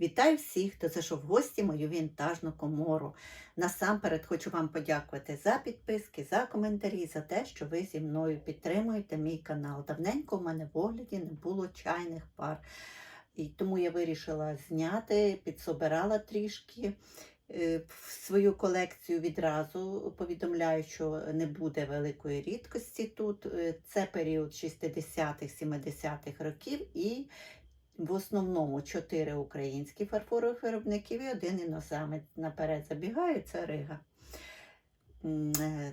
Вітаю всіх, хто зайшов в гості мою вінтажну комору. Насамперед хочу вам подякувати за підписки, за коментарі, за те, що ви зі мною підтримуєте мій канал. Давненько в мене в огляді не було чайних пар. І тому я вирішила зняти, підсобирала трішки е, в свою колекцію відразу. Повідомляю, що не буде великої рідкості тут. Е, Це період 60-х, 70-х років і в основному чотири українські фарфорових виробників і один іноземець. Наперед забігаю, це Рига. Е,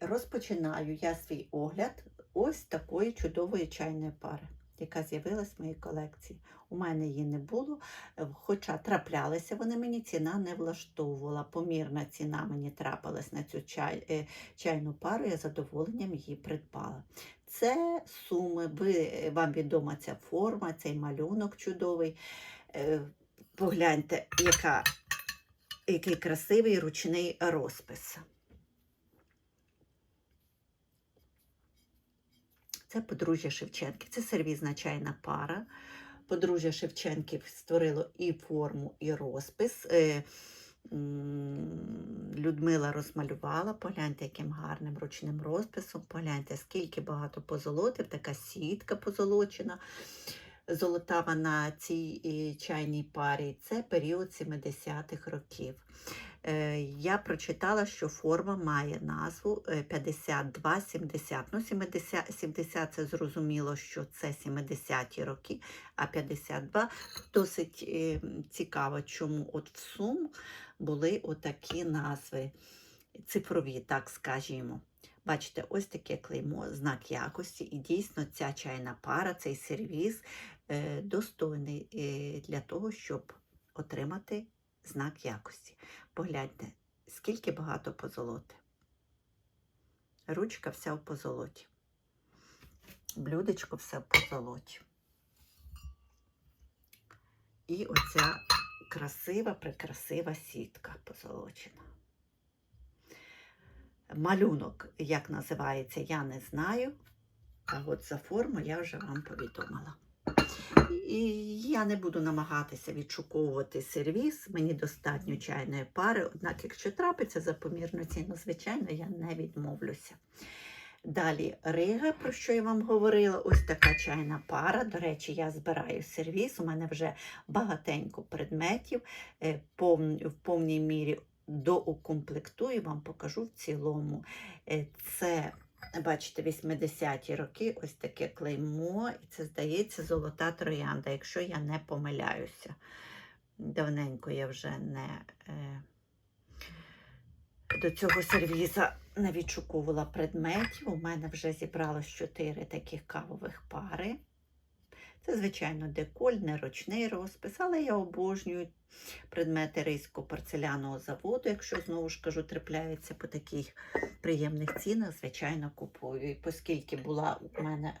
Розпочинаю я свій огляд ось такої чудової чайної пари, яка з'явилась в моїй колекції. У мене її не було, е, хоча траплялися вони мені, ціна не влаштовувала. Помірна ціна мені трапилась на цю чай, е, чайну пару, я задоволенням її придбала. Це суми, ви, вам відома ця форма, цей малюнок чудовий. Е, Погляньте, яка, який красивий ручний розпис. Це подружжя Шевченків, це сервізна чайна пара. Подружжя Шевченків створило і форму, і розпис. Е, Людмила розмалювала, погляньте, яким гарним ручним розписом, погляньте, скільки багато позолотив, така сітка позолочена, золотава на цій е, чайній парі. Це період 70-х років. Е, Я прочитала, що форма має назву е, 52-70. Ну, 70, 70 це зрозуміло, що це 70-ті роки, а 52 досить е, цікаво, чому от в Сум були отакі назви цифрові, так скажімо. Бачите, ось таке клеймо, знак якості, і дійсно ця чайна пара, цей сервіз е, достойний е, для того, щоб отримати знак якості. Погляньте, скільки багато позолоти. Ручка вся в позолоті. Блюдечко все в позолоті. І оця красива, прекрасива сітка позолочена. Малюнок, як називається, я не знаю. А от за форму я вже вам повідомила. І я не буду намагатися відшуковувати сервіс, мені достатньо чайної пари, однак, якщо трапиться за помірну ціну, звичайно, я не відмовлюся. Далі Рига, про що я вам говорила, ось така чайна пара. До речі, я збираю сервіс, у мене вже багатенько предметів, е, в повній мірі доукомплектую, вам покажу в цілому. Е, Це Бачите, 80-ті роки, ось таке клеймо, і це, здається, золота троянда, якщо я не помиляюся. Давненько я вже не е, до цього сервіза не відшукувала предметів. У мене вже зібралось 4 таких кавових пари. Це, звичайно, деколь, не ручний розпис, але я обожнюю предмети ризького порцеляного заводу. Якщо знову ж кажу, трапляються по таких приємних цінах, звичайно, купую. І оскільки була у мене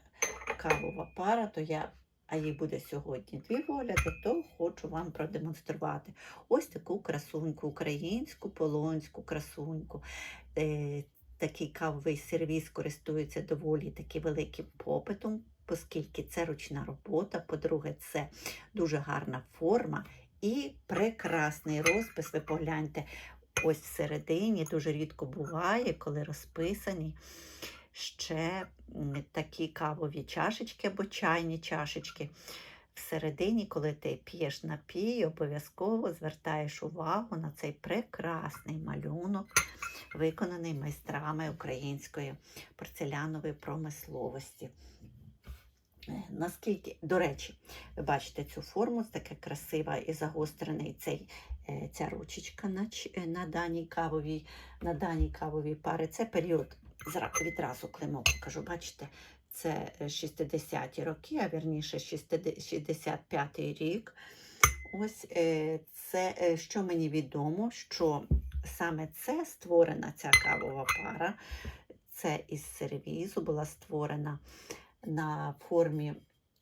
кавова пара, то я, а їй буде сьогодні дві огляди, то хочу вам продемонструвати ось таку красуньку, українську полонську красуньку. Е, Такий кавовий сервіс користується доволі таки великим попитом, оскільки це ручна робота. По-друге, це дуже гарна форма і прекрасний розпис. Ви погляньте, ось всередині дуже рідко буває, коли розписані ще такі кавові чашечки або чайні чашечки. Всередині, коли ти п'єш напій, обов'язково звертаєш увагу на цей прекрасний малюнок, виконаний майстрами української порцелянової промисловості. Е, Наскільки, до речі, ви бачите цю форму, така красива і загострений цей, е, ця ручечка на, е, на, даній кавовій, на даній кавовій парі. Це період, відразу клеймо покажу, бачите, це е, 60-ті роки, а вірніше 65-й рік. Ось е, це, е, що мені відомо, що саме це створена ця кавова пара, це із сервізу була створена на формі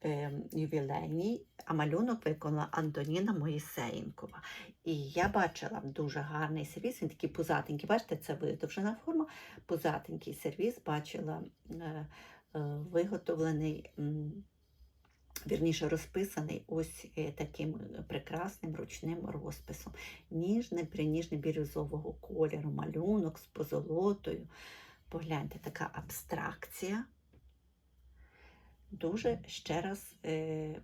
е, ювілейній, а малюнок виконала Антоніна Моїсеєнкова. І я бачила дуже гарний сервіс, він такий пузатенький. Бачите, це видовжена форма, пузатенький сервіс бачила е, е, виготовлений, вірніше розписаний ось таким прекрасним ручним розписом. Ніжний, приніжний бірюзового кольору, малюнок з позолотою. Погляньте, така абстракція. Дуже ще раз е,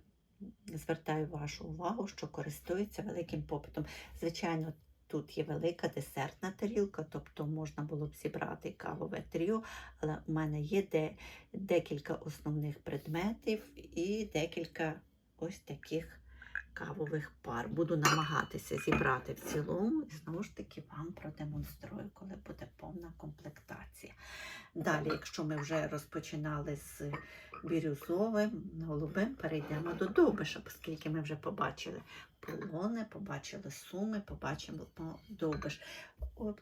звертаю вашу увагу, що користується великим попитом. Звичайно, тут є велика десертна тарілка, тобто можна було б зібрати кавове тріо, але у мене є де, декілька основних предметів і декілька ось таких кавових пар. Буду намагатися зібрати в цілому і знову ж таки вам продемонструю, коли буде повна комплектація. Далі, якщо ми вже розпочинали з бірюзовим, голубим, перейдемо до довбиша, оскільки ми вже побачили полони, побачили суми, побачимо довбиш.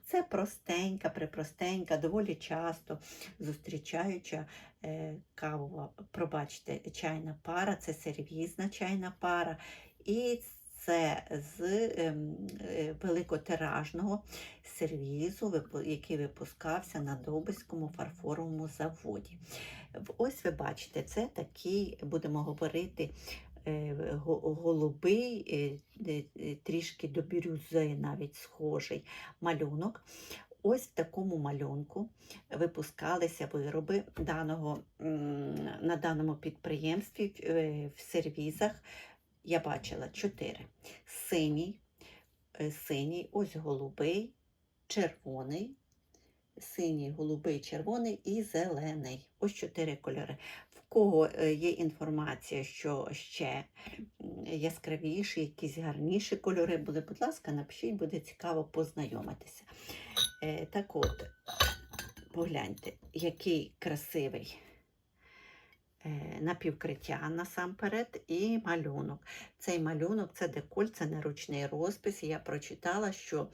Це простенька, припростенька, доволі часто зустрічаюча е, кавова, пробачте, чайна пара, це сервізна чайна пара. І це з ем, е, великотиражного сервізу, який випускався на Довбиському фарфоровому заводі. Ось ви бачите, це такий, будемо говорити, е, голубий, е, трішки до бірюзи навіть схожий малюнок. Ось в такому малюнку випускалися вироби даного, на даному підприємстві в сервізах. Я бачила чотири. Синій, е, синій, ось голубий, червоний, синій, голубий, червоний і зелений. Ось чотири кольори. В кого е, є інформація, що ще яскравіші, якісь гарніші кольори були, будь ласка, напишіть, буде цікаво познайомитися. Е, Так от, погляньте, який красивий напівкриття насамперед і малюнок. Цей малюнок це деколь, це не ручний розпис. Я прочитала, що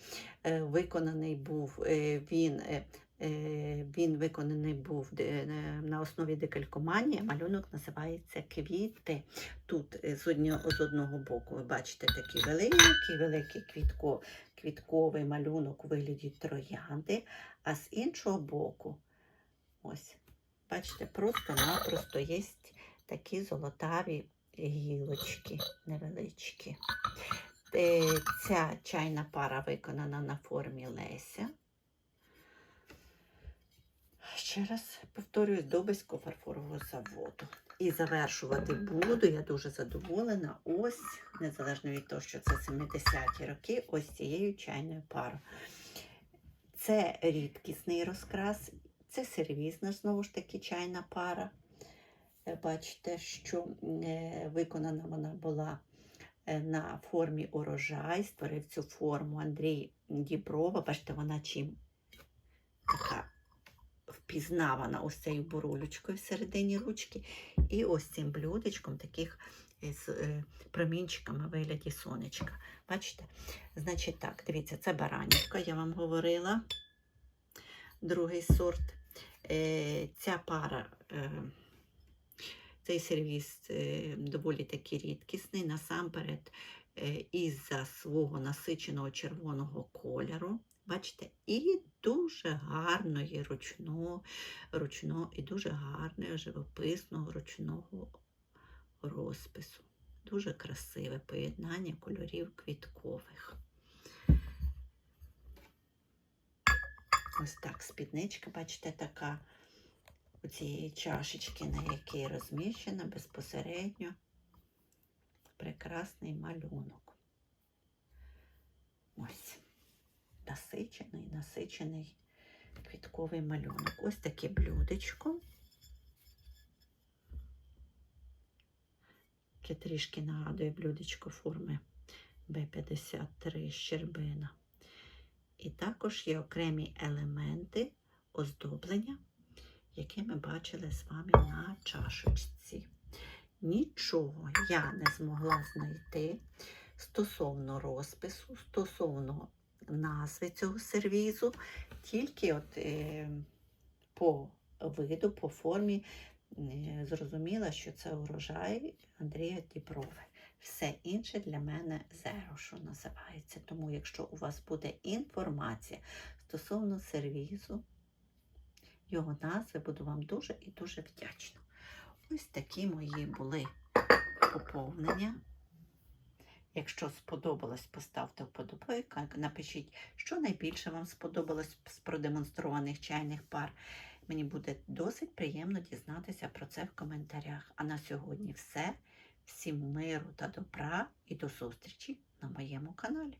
е, виконаний був е, він. е, е, Він виконаний був е, на основі декалькоманії. Малюнок називається Квіти. Тут е, з одного боку ви бачите такий великий, великий квітко, квітковий малюнок у вигляді троянди, а з іншого боку, ось, бачите, просто-напросто є такі золотаві гілочки невеличкі. Е, Ця чайна пара виконана на формі Леся. Ще раз повторюю, з Добиського фарфорового заводу. І завершувати буду, я дуже задоволена. Ось, незалежно від того, що це 70-ті роки, ось цією чайною парою. Це рідкісний розкрас, це сервізна, знову ж таки, чайна пара. Е, Бачите, що е, виконана вона була е, на формі урожай, створив цю форму Андрій Діброва. Бачите, вона чим така впізнавана ось цією бурулечкою всередині ручки. І ось цим блюдечком таких з промінчиками вигляді сонечка. Бачите? Значить так, дивіться, це баранівка, я вам говорила. Другий сорт. Е, Ця пара, е, цей сервіс е, доволі таки рідкісний, насамперед, із-за свого насиченого червоного кольору. Бачите, і дуже гарної ручного, ручного і дуже гарного живописного ручного розпису. Дуже красиве поєднання кольорів квіткових. Ось так спідничка, бачите, така у цієї чашечки, на якій розміщена безпосередньо прекрасний малюнок. Ось насичений, насичений квітковий малюнок. Ось таке блюдечко. Трішки нагадує блюдечко форми Б-53 щербина. І також є окремі елементи оздоблення, які ми бачили з вами на чашечці. Нічого я не змогла знайти стосовно розпису, стосовно назви цього сервізу, тільки от е, по виду, по формі е, зрозуміла, що це урожай Андрія Діброви. Все інше для мене зеро, що називається. Тому, якщо у вас буде інформація стосовно сервізу, його назви, буду вам дуже і дуже вдячна. Ось такі мої були поповнення. Якщо сподобалось, поставте вподобайку. Напишіть, що найбільше вам сподобалось з продемонстрованих чайних пар. Мені буде досить приємно дізнатися про це в коментарях. А на сьогодні все. Всім миру та добра і до зустрічі на моєму каналі.